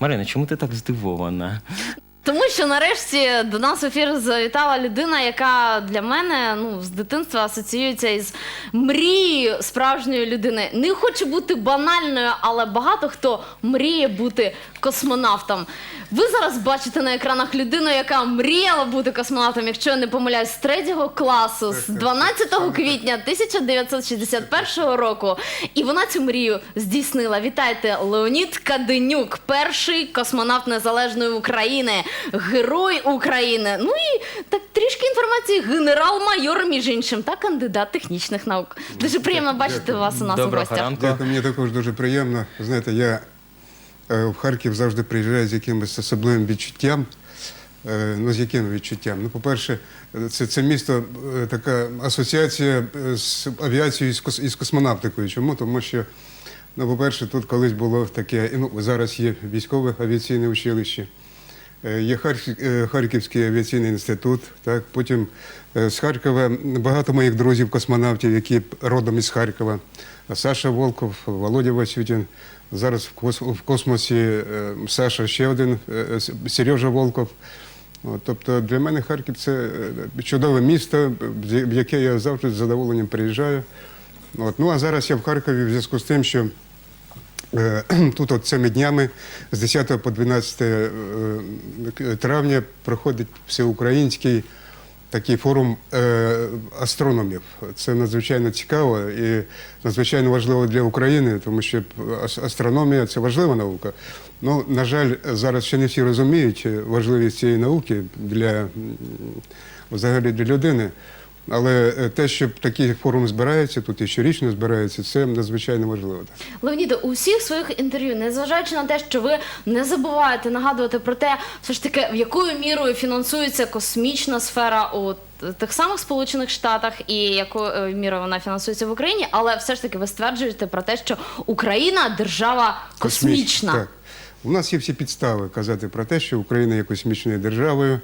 Марина, чому ти так здивована? Тому що нарешті до нас в ефір завітала людина, яка для мене ну з дитинства асоціюється із мрією справжньої людини. Не хочу бути банальною, але багато хто мріє бути космонавтом. Ви зараз бачите на екранах людину, яка мріяла бути космонавтом, якщо я не помиляюсь, з третього класу, з 12 квітня 1961 року. І вона цю мрію здійснила. Вітайте, Леонід Каденюк, перший космонавт незалежної України, герой України. Ну і так трішки інформації. Генерал-майор, між іншим, та кандидат технічних наук. Дуже приємно бачити вас у нас у Доброго гостях. ранку. Дякую, мені також дуже приємно. Знаєте, я е, в Харків завжди приїжджаю з якимось особливим відчуттям. Е, Ну, з яким відчуттям? Ну, по-перше, це, це місто е, така асоціація е, з авіацією і з, кос, і з космонавтикою. Чому? Тому що, ну, по-перше, тут колись було таке, ну, зараз є військове авіаційне училище. Е, Є е, Харківський авіаційний інститут. Так? Потім е, з Харкова багато моїх друзів, космонавтів, які родом із Харкова. Саша Волков, Володя Васютін. Зараз в космосі Саша ще один, Сережа Волков. Тобто для мене Харків це чудове місто, в яке я завжди з задоволенням приїжджаю. От. Ну а зараз я в Харкові в зв'язку з тим, що Тут от цими днями з 10 по 12 е, травня проходить всеукраїнський такий форум е, астрономів. Це надзвичайно цікаво і надзвичайно важливо для України, тому що ас- астрономія це важлива наука. Ну, на жаль, зараз ще не всі розуміють важливість цієї науки для взагалі для людини. Але е, те, що такий форум збирається, тут і щорічно збирається, це надзвичайно важливо. Леоніде, у всіх своїх інтерв'ю, незважаючи на те, що ви не забуваєте нагадувати про те, все ж таки, в якою мірою фінансується космічна сфера у тих самих Сполучених Штатах і якою е, мірою вона фінансується в Україні, але все ж таки ви стверджуєте про те, що Україна держава космічна. Так. У нас є всі підстави казати про те, що Україна є космічною державою.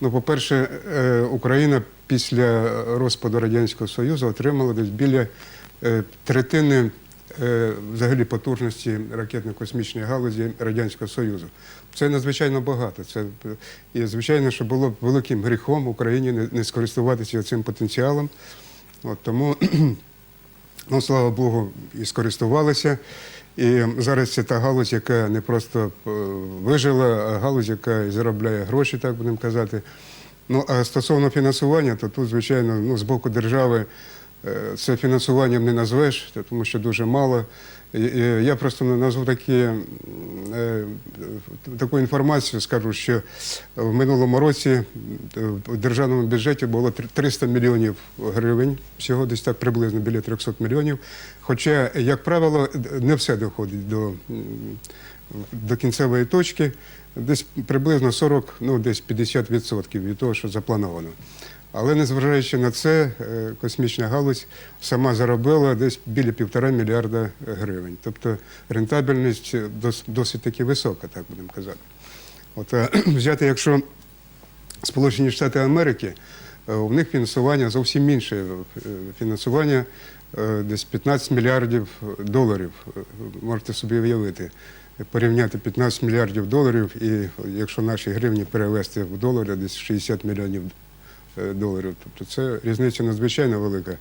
Ну, по-перше, е, Україна після розпаду Радянського Союзу отримала десь біля е, третини е, взагалі потужності ракетно-космічної галузі Радянського Союзу. Це надзвичайно багато. Це, е, і, звичайно, що було б великим гріхом Україні не, не скористуватися цим потенціалом. От, тому Ну, слава Богу, і скористувалися. І зараз це та галузь, яка не просто вижила, а галузь, яка і заробляє гроші, так будемо казати. Ну, а стосовно фінансування, то тут, звичайно, ну, з боку держави е, це фінансуванням не назвеш, тому що дуже мало. Я просто назву такі, е, таку інформацію, скажу, що в минулому році в державному бюджеті було три- 300 мільйонів гривень, всього десь так приблизно біля 300 мільйонів. Хоча, як правило, не все доходить до, до кінцевої точки, десь приблизно 40, ну десь 50% від того, що заплановано. Але незважаючи на це, е, космічна галузь сама заробила десь біля півтора мільярда гривень. Тобто рентабельність досить таки висока, так будемо казати. От е, взяти, якщо Сполучені Штати Америки, е, у них фінансування зовсім інше. Фінансування десь 15 мільярдів доларів. Можете собі уявити. Порівняти 15 мільярдів доларів, і якщо наші гривні перевести в долари, десь 60 мільйонів е, доларів. Тобто це різниця надзвичайно велика.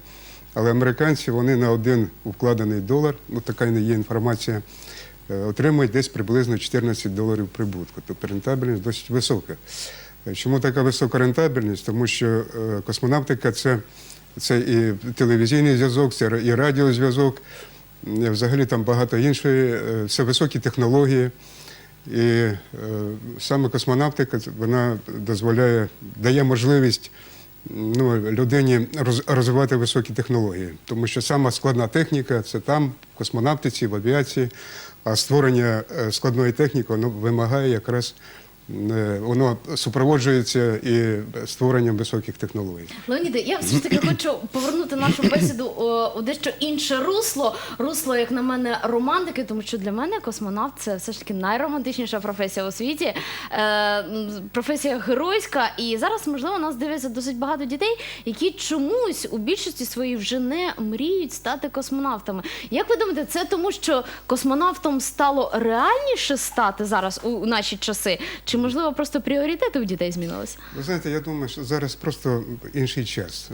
Але американці вони на один вкладений долар, ну така не є інформація, е, отримують десь приблизно 14 доларів прибутку. Тобто рентабельність досить висока. Е, Чому така висока рентабельність? Тому що космонавтика це, це і телевізійний зв'язок, це і радіозв'язок, взагалі там багато іншої, е, це високі технології. І е, саме космонавтика вона дозволяє, дає можливість ну, людині роз, розвивати високі технології. Тому що сама складна техніка це там, в космонавтиці, в авіації, а створення е, складної техніки воно вимагає якраз е, воно супроводжується і створенням високих технологій. Леоніде, я все ж таки хочу повернути нашу бесіду у дещо інше русло. Русло, як на мене, романтики, тому що для мене космонавт це все ж таки найромантичніша професія у світі. Е, професія геройська. І зараз, можливо, нас дивляться досить багато дітей, які чомусь у більшості своїй вже не мріють стати космонавтами. Як ви думаєте, це тому, що космонавтом стало реальніше стати зараз у наші часи? Чи можливо просто пріоритети у дітей змінилися? Ви знаєте, я думаю, що зараз просто інший час.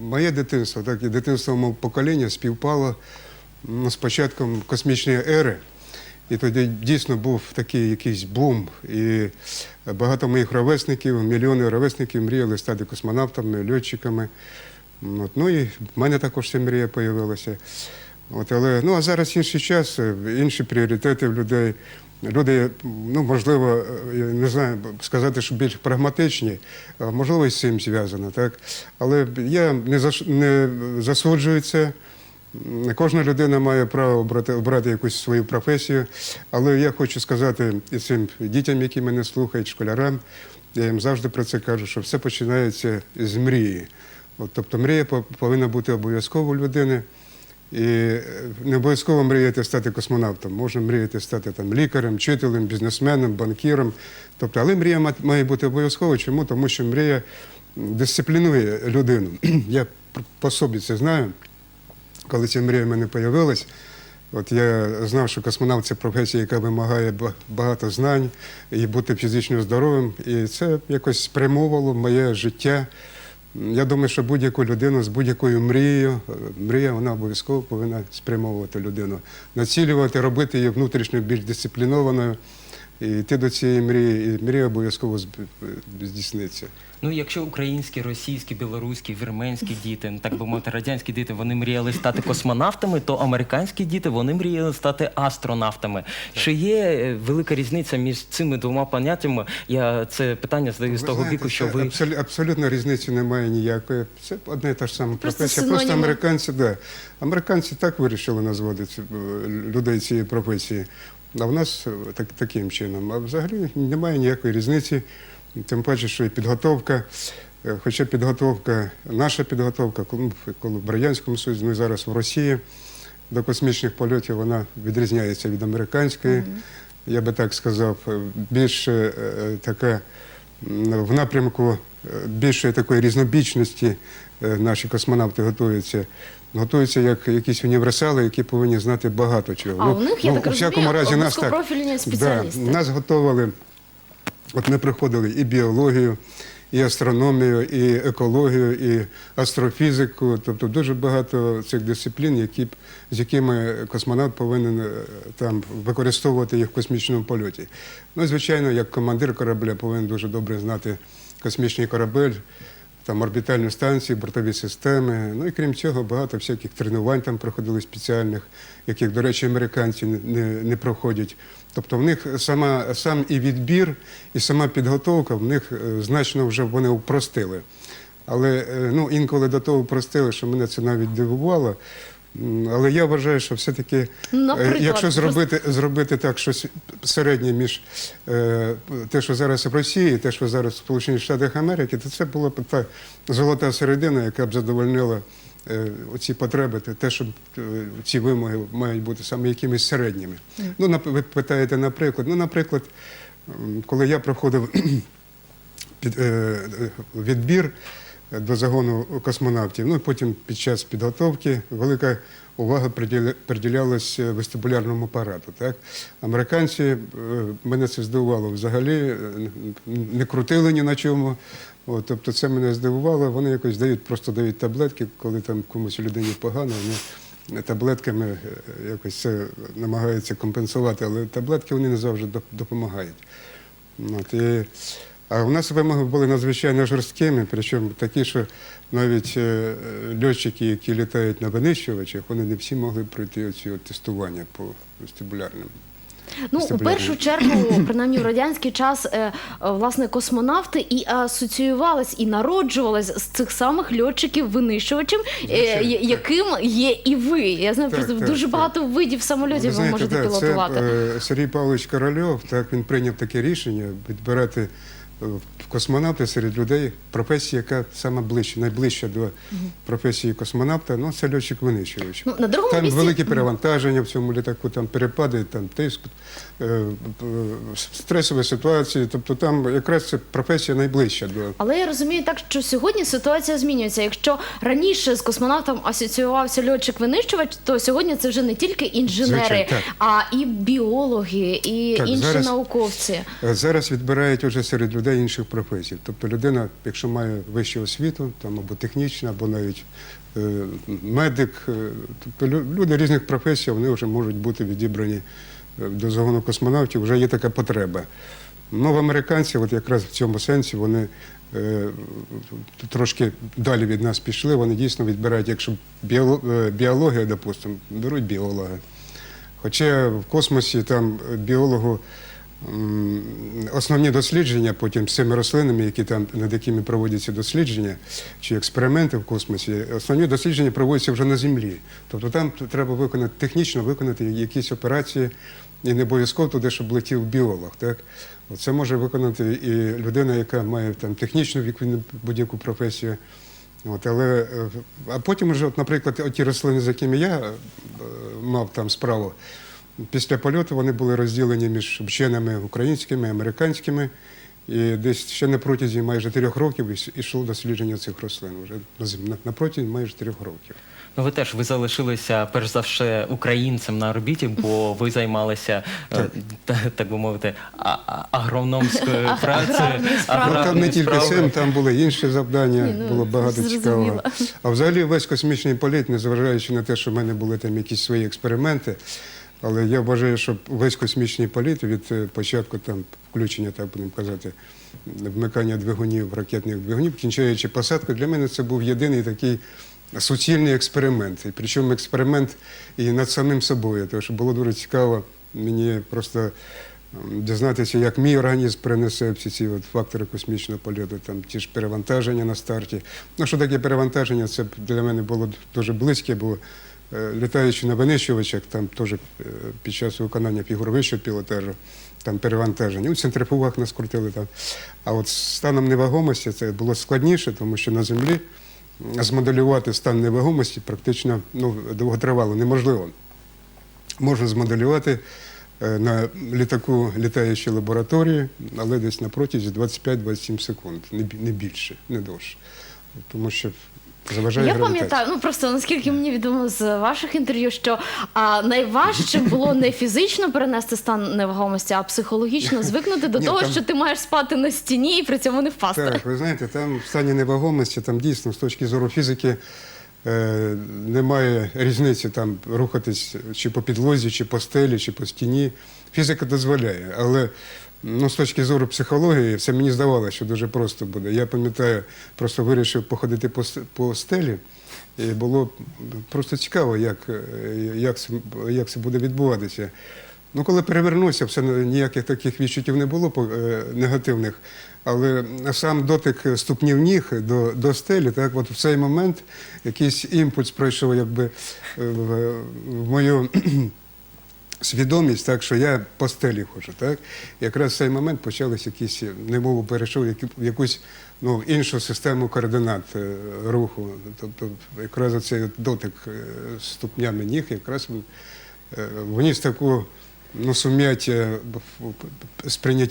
Моє дитинство, так і дитинство мого покоління співпало ну, з початком космічної ери. І тоді дійсно був такий якийсь бум. І багато моїх ровесників, мільйони ровесників мріяли стати космонавтами, льотчиками. От. Ну і в мене також ця мрія з'явилася. От, але ну, а зараз інший час, інші пріоритети в людей. Люди, ну можливо, е, я не знаю, сказати, що більш прагматичні, можливо, і з цим зв'язано, так. Але я не заш- не засуджую це. Кожна людина має право обрати, обрати якусь свою професію. Але я хочу сказати і цим дітям, які мене слухають, школярам, я їм завжди про це кажу, що все починається з мрії. От, тобто мрія по- повинна бути обов'язково у людини. І е, не обов'язково мріяти стати космонавтом. Можна мріяти стати там лікарем, вчителем, бізнесменом, банкіром. Тобто, але мрія має бути обов'язково. Чому? Тому що мрія дисциплінує людину. Я по собі це знаю. Коли ця мрія в мене з'явилась, от я знав, що космонавт це професія, яка вимагає багато знань і бути фізично здоровим. І це якось спрямовувало моє життя. Я думаю, що будь-яку людину з будь-якою мрією, мрія вона обов'язково повинна спрямовувати людину, націлювати, робити її внутрішньо більш дисциплінованою, і йти до цієї мрії, і мрія обов'язково здійсниться. Ну, якщо українські, російські, білоруські, вірменські діти, ну, так би мовити, радянські діти, вони мріяли стати космонавтами, то американські діти вони мріяли стати астронавтами. Чи є е, велика різниця між цими двома поняттями? Я це питання задаю з того знаєте, віку, що ви абсолютно, абсолютно різниці немає ніякої. Це одна і та ж сама Просто професія. Просто синоніми. американці, да. Американці так вирішили назвати ці- е, людей цієї професії. А в нас е, так, таким чином. А взагалі немає ніякої різниці. Тим паче, що і підготовка. е, Хоча підготовка, наша підготовка, коли, коли в Радянському Союзі, ну і зараз в Росії до космічних польотів вона відрізняється від американської. Я би так сказав, е, більш е, така в напрямку більшої такої різнобічності наші космонавти готуються. Готуються як якісь універсали, які повинні знати багато чого. А у них, я так всякому розумію, разі, нас так спеціалісти. Да, нас готували. От ми проходили і біологію, і астрономію, і екологію, і астрофізику. Тобто дуже багато цих дисциплін, які, з якими космонавт повинен е, там використовувати їх в космічному польоті. Ну, звичайно, як командир корабля повинен дуже добре знати космічний корабель. Там орбітальні станції, бортові системи. Ну і крім цього, багато всяких тренувань там проходили спеціальних, яких, до речі, американці не, не проходять. Тобто в них сама, сам і відбір, і сама підготовка в них е, значно вже вони упростили. Але е, ну, інколи до того упростили, що мене це навіть дивувало. Але я вважаю, що все-таки, е, якщо зробити, зробити так, щось середнє між е, те, що зараз в Росії, і те, що зараз в Сполучених Штатах Америки, то це була б та золота середина, яка б задовольнила оці потреби, те- що е, ці вимоги мають бути саме якимись середніми. Ну, ви питаєте, наприклад, ну, наприклад, коли я проходив під, е, е, відбір до загону космонавтів. Ну потім під час підготовки велика увага приділя- приділялась вестибулярному апарату. Так? Американці, е, мене це здивувало взагалі, е, не крутили ні на чому. От, тобто це мене здивувало. Вони якось дають, просто дають таблетки, коли там комусь людині погано. Вони таблетками е, якось це намагаються компенсувати, але таблетки вони не завжди допомагають. От, і, а у нас вимоги були надзвичайно жорсткими, причому такі, що навіть е, льотчики, які літають на винищувачах, вони не всі могли пройти оці тестування по вестибулярним. Ну, у першу чергу, принаймні в радянський час, е, е, власне, космонавти і асоціювались, і народжувались з цих самих Звичайно, я- так. яким є і ви. Я знаю, Так, просто так, дуже так. багато видів самольотів ви, знаєте, можете да, пілотувати. Це, Сергій Павлович Корольов, так, він прийняв таке рішення відбирати космонавти серед людей професія, яка саме ближче, найближча до професії космонавта, ну це льотчик винищувач. Ну, на другому Там місці- великі перевантаження в цьому літаку, там перепади, там тиск, е, е, стресові ситуації. Тобто там якраз це професія найближча до Але я розумію так, що сьогодні ситуація змінюється. Якщо раніше з космонавтом асоціювався льотчик-винищувач, то сьогодні це вже не тільки інженери, Звичайно, так. а і біологи, і Так, інші зараз- науковці. Е, Зараз відбирають вже серед людей інших професій. Тобто людина, якщо має вищу освіту, там або технічна, або навіть е, медик, е, тобто люди різних професій, вони вже можуть бути відібрані е, до загону космонавтів, вже є така потреба. Ну, в американців, от якраз в цьому сенсі, вони е, трошки далі від нас пішли, вони дійсно відбирають, якщо біологія, допустимо, беруть біолога. Хоча в космосі там біологу основні дослідження потім з цими рослинами, які там над якими проводяться дослідження чи експерименти в космосі, основні дослідження проводяться вже на землі. Тобто там треба виконати технічно виконати якісь операції, і не обов'язково туди, щоб летів біолог. Так? Це може виконати і людина, яка має там технічну будь-яку професію. От, але, е, а потім вже, от, наприклад, ті рослини, з якими я е, мав там справу, після польоту вони були розділені між вченими українськими, американськими. І десь ще на протязі майже трьох років йшло дослідження цих рослин. Вже на, протязі майже трьох років. Ну, ви теж ви залишилися перш за все українцем на орбіті, бо ви займалися е, та- так би мовити, агрономською працею. Ну, там не тільки цим, там були інші завдання, Ні, ну, було багато цікавого. А взагалі весь космічний політ, незважаючи на те, що в мене були там якісь свої експерименти, але я вважаю, що весь космічний політ від е, початку там включення, так будемо казати, вмикання двигунів, ракетних двигунів, кінчаючи посадку, для мене це був єдиний такий суцільний експеримент. І причому експеримент і над самим собою, тому що було дуже цікаво мені просто дізнатися, як мій організм перенесе всі ці от фактори космічного польоту, там ті ж перевантаження на старті. Ну, що таке перевантаження? Це для мене було дуже близьке, бо літаючи на винищувачах, там теж е, під час виконання фігур вищого пілотажу, там перевантаження. У центрифугах нас крутили там. А от станом невагомості це було складніше, тому що на землі змоделювати стан невагомості практично ну, довготривало неможливо можна змоделювати е, на літаку літаючій лабораторії, але десь на протязі 25-27 секунд, не більше, не довше. Тому що заважає Я пам'ятаю, ну просто наскільки мені відомо з ваших інтерв'ю, що а, найважче було не фізично перенести стан невагомості, а психологічно звикнути до Ні, того, там- що ти маєш спати на стіні і при цьому не впасти. Так, ви знаєте, там в стані невагомості, там дійсно з точки зору фізики е, немає різниці там рухатись чи по підлозі, чи по стелі, чи по стіні. Фізика дозволяє, але ну, з точки зору психології, це мені здавалося, що дуже просто буде. Я пам'ятаю, просто вирішив походити по, по стелі. І було просто цікаво, як, е, як, як це буде відбуватися. Ну, коли перевернувся, все ніяких таких відчуттів не було е, негативних. Але сам дотик ступнів ніг до, до стелі, так, от в цей момент якийсь імпульс пройшов якби, е, в, в мою свідомість, так, що я по стелі ходжу. Так? Якраз в цей момент почались якісь, немов перейшов в якусь ну, іншу систему координат е, руху. Тобто якраз цей дотик е, ступнями ніг якраз він, е, вніс таку ну, сум'яття в-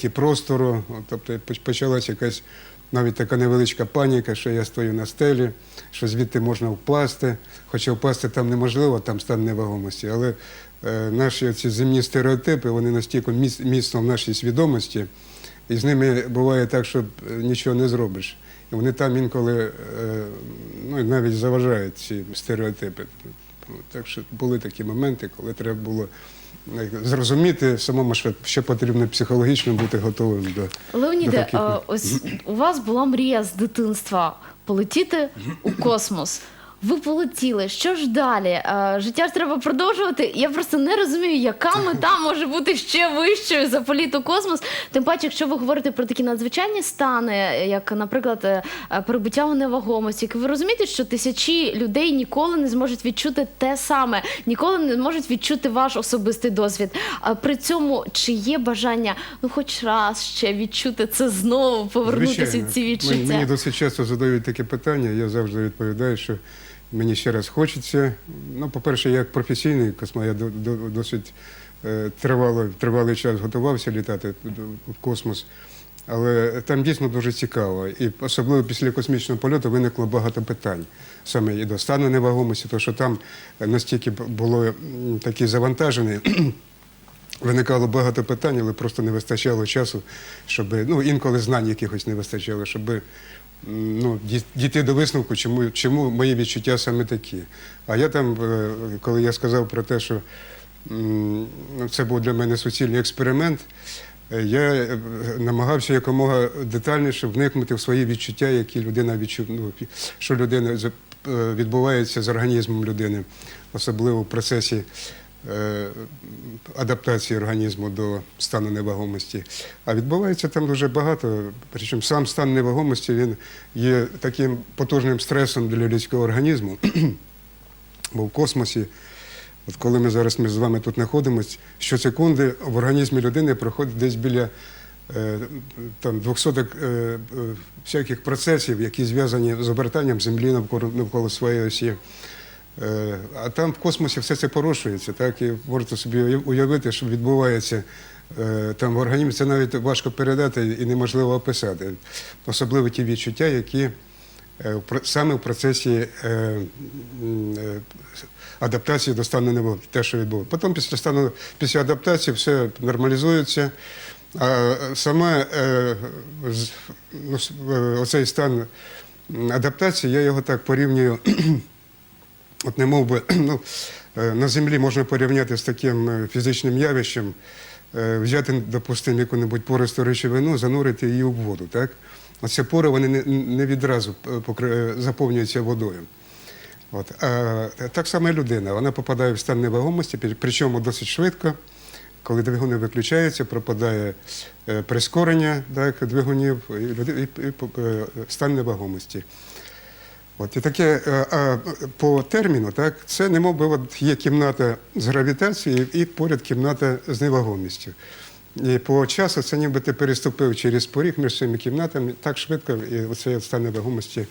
простору. Тобто почалася якась навіть така невеличка паніка, що я стою на стелі, що звідти можна впасти. Хоча впасти там неможливо, там стан невагомості. Але е, наші ці земні стереотипи, вони настільки міцно в нашій свідомості, і з ними буває так, що е, нічого не зробиш. І вони там інколи е, ну, навіть заважають ці стереотипи. Так що були такі моменти, коли треба було зрозуміти самому, що, потрібно психологічно бути готовим до. до Леоніде, таких- ось у вас була мрія з дитинства полетіти у космос. Ви полетіли. Що ж далі? Е, Життя ж треба продовжувати. Я просто не розумію, яка мета може бути ще вищою за політ у космос. Тим паче, якщо ви говорите про такі надзвичайні стани, як, наприклад, е, перебуття у невагомості, ви розумієте, що тисячі людей ніколи не зможуть відчути те саме, ніколи не можуть відчути ваш особистий досвід. А при цьому чи є бажання, ну хоч раз ще відчути це знову, повернутися в ці відчуття? Мені, мені досить часто задають таке питання, я завжди відповідаю, що мені ще раз хочеться. Ну, по-перше, я як професійний космонавт, я до, до, досить тривалий, тривалий час готувався літати в космос. Але там дійсно дуже цікаво. І особливо після космічного польоту виникло багато питань. Саме і до стану невагомості, тому що там настільки було такі завантажені. Виникало багато питань, але просто не вистачало часу, щоб ну інколи знань якихось не вистачало, щоб ну, дійти до висновку, чому, чому мої відчуття саме такі. А я там, е, коли я сказав про те, що це був для мене суцільний експеримент, е, я е, намагався якомога детальніше вникнути в свої відчуття, які людина відчув, ну, що людина відбувається з організмом людини, особливо в процесі адаптації організму до стану невагомості. А відбувається там дуже багато. Причому сам стан невагомості він є таким потужним стресом для людського організму. Бо в космосі, от коли ми зараз ми з вами тут знаходимося, щосекунди в організмі людини проходить десь біля е, там 200 е, е, всяких процесів, які зв'язані з обертанням Землі навколо, навколо своєї осі. Е, А там в космосі все це порушується, так і можете собі уявити, що відбувається е, там в організмі. Це навіть важко передати і неможливо описати. Особливо ті відчуття, які е, саме в процесі адаптації до стану неволі, те, що відбувається. Потім після стану після адаптації все нормалізується. А саме ну, оцей стан адаптації, я його так порівнюю. От не мов би, ну, е, на землі можна порівняти з таким е, фізичним явищем, е, взяти, допустимо, яку-небудь пористу речовину, занурити її в воду. Так? Оці пори вони не, відразу заповнюються водою. От. А, так само і людина. Вона попадає в стан невагомості, причому досить швидко. Коли двигуни виключаються, пропадає прискорення так, двигунів і, стан невагомості. От і таке е, а, по терміну, так, це не мов би от є кімната з гравітацією і поряд кімната з невагомістю. І по часу це ніби ти переступив через поріг між цими кімнатами так швидко, і оцей стан невагомості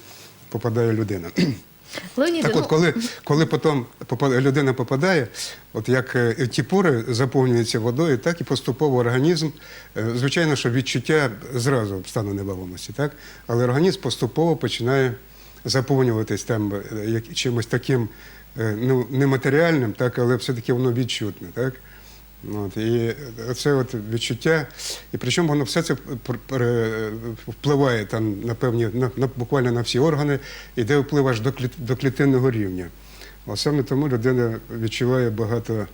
попадає людина. Леоніде, Так ну, от, коли, коли потім людина попадає, от як е, ті пори заповнюються водою, так і поступово організм, е, звичайно, що відчуття зразу стану невагомості, так? але організм поступово починає заповнюватись там е, як, чимось таким е, ну, нематеріальним, так, але все-таки воно відчутне. Так? От, і це от відчуття, і причому воно все це впливає там на певні, на, на, буквально на всі органи, іде вплив аж до, кліт, до клітинного рівня. От саме тому людина відчуває багато, е,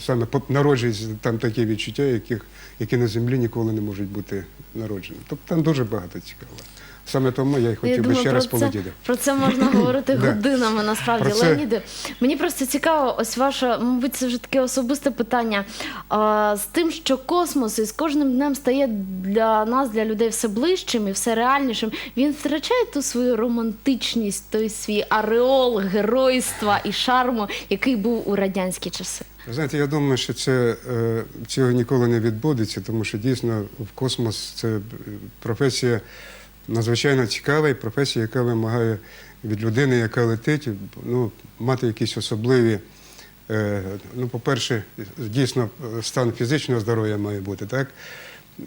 саме народжується там такі відчуття, яких, які на землі ніколи не можуть бути народжені. Тобто там дуже багато цікавого. Саме тому я й Я хотів би думаю, ще про раз це, полетіти. Про це можна говорити годинами. Насправді, це- Леоніде. Мені просто цікаво, ось ваше, мабуть, це вже таке особисте питання. А, з тим, що космос із кожним днем стає для нас, для людей, все ближчим і все реальнішим. Він втрачає ту свою романтичність, той свій ареол геройства і шарму, який був у радянські часи. Знаєте, я думаю, що це, е, цього ніколи не відбудеться, тому що дійсно в космос це е, професія надзвичайно цікава і професія, яка вимагає від людини, яка летить, ну, мати якісь особливі. е, Ну, по-перше, дійсно стан фізичного здоров'я має бути, так?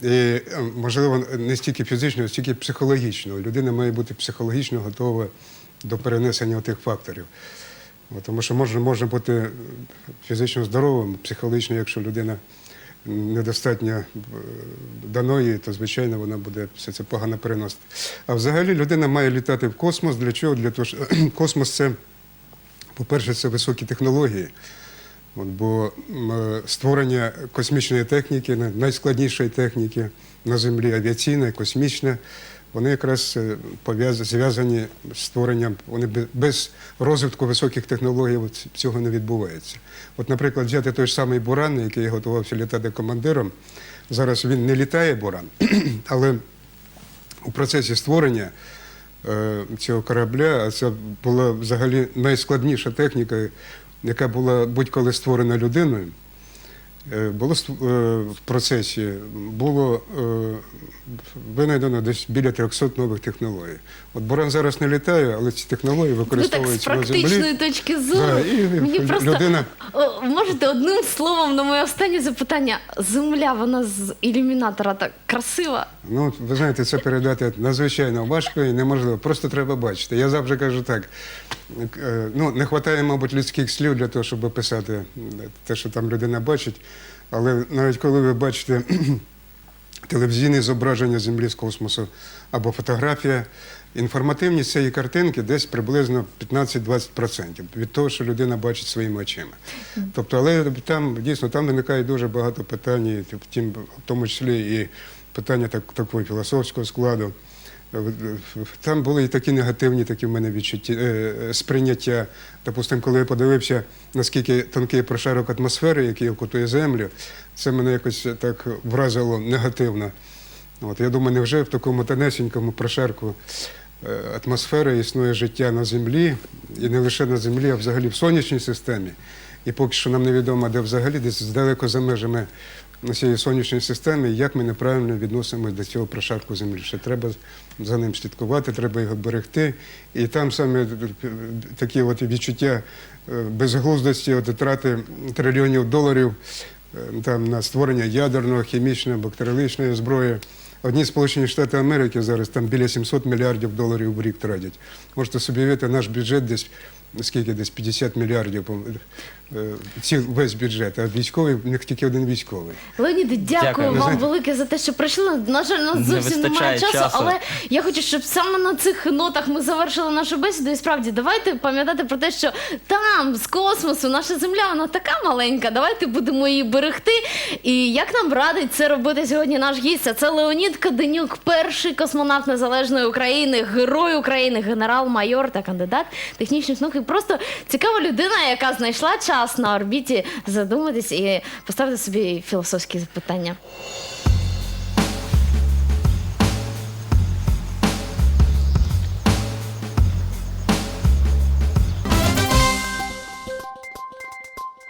І, е, можливо, не стільки фізичного, стільки психологічного. Людина має бути психологічно готова до перенесення тих факторів. Тому що можна, можна бути фізично здоровим, психологічно, якщо людина недостатньо е, даної, то звичайно вона буде все це погано переносити. А взагалі людина має літати в космос. Для чого? Для того, що космос це, по-перше, це високі технології. От, бо е, створення космічної техніки, найскладнішої техніки на землі, авіаційна, космічна, вони якраз е, зв'язані з створенням, вони без розвитку високих технологій цього не відбувається. От, наприклад, взяти той самий Буран, який готувався літати командиром. Зараз він не літає Буран, але у процесі створення е, цього корабля, це була взагалі найскладніша техніка, яка була будь-коли створена людиною. Е, Було е, в процесі було е, винайдено десь біля 300 нових технологій. От Буран зараз не літає, але ці технології Ви так з використовуються на практичної землі. точки зору. Да, і Мені просто людина- можете одним словом на моє останнє запитання. Земля, вона з ілюмінатора так красива. Ну, ви знаєте, це передати надзвичайно важко і неможливо. Просто треба бачити. Я завжди кажу так: ну, не вистачає, мабуть, людських слів для того, щоб описати те, що там людина бачить. Але навіть коли ви бачите телевізійне зображення Землі з космосу або фотографія, інформативність цієї картинки десь приблизно 15-20% від того, що людина бачить своїми очима. Тобто, але там дійсно там виникає дуже багато питань, в тому числі і питання так, такого філософського складу. Е, Там були і такі негативні, такі в мене відчуття е, сприйняття. Допустимо, коли я подивився, наскільки тонкий прошарок атмосфери, який окутує землю, це мене якось так вразило негативно. От, я думаю, невже в такому тонесенькому прошарку е, атмосфери існує життя на землі, і не лише на землі, а взагалі в сонячній системі. І поки що нам невідомо, де взагалі, десь далеко за межами цієї сонячної системи, як ми неправильно відносимося до цього прошарку землі. Ще треба за ним слідкувати, треба його берегти. І там саме такі от відчуття е, безглуздості, от трати трильйонів доларів е, там, на створення ядерного, хімічної, бактеріологічної зброї. Одні Сполучені Штати Америки зараз там біля 700 мільярдів доларів в рік тратять. Можете собі уявити, наш бюджет десь скільки десь 50 мільярдів е, ці весь бюджет, а військовий в них тільки один військовий. Леоніде, дякую, Дякую. вам Знаєте- велике за те, що прийшли. На жаль, у нас Не зовсім немає часу, часу. але я хочу, щоб саме на цих нотах ми завершили нашу бесіду. І справді, давайте пам'ятати про те, що там, з космосу, наша земля, вона така маленька. Давайте будемо її берегти. І як нам радить це робити сьогодні наш гість? А Це Леонід Каденюк, перший космонавт незалежної України, герой України, генерал-майор та кандидат технічних наук. І просто цікава людина, яка знайшла час на орбіті задуматись і поставити собі філософські запитання.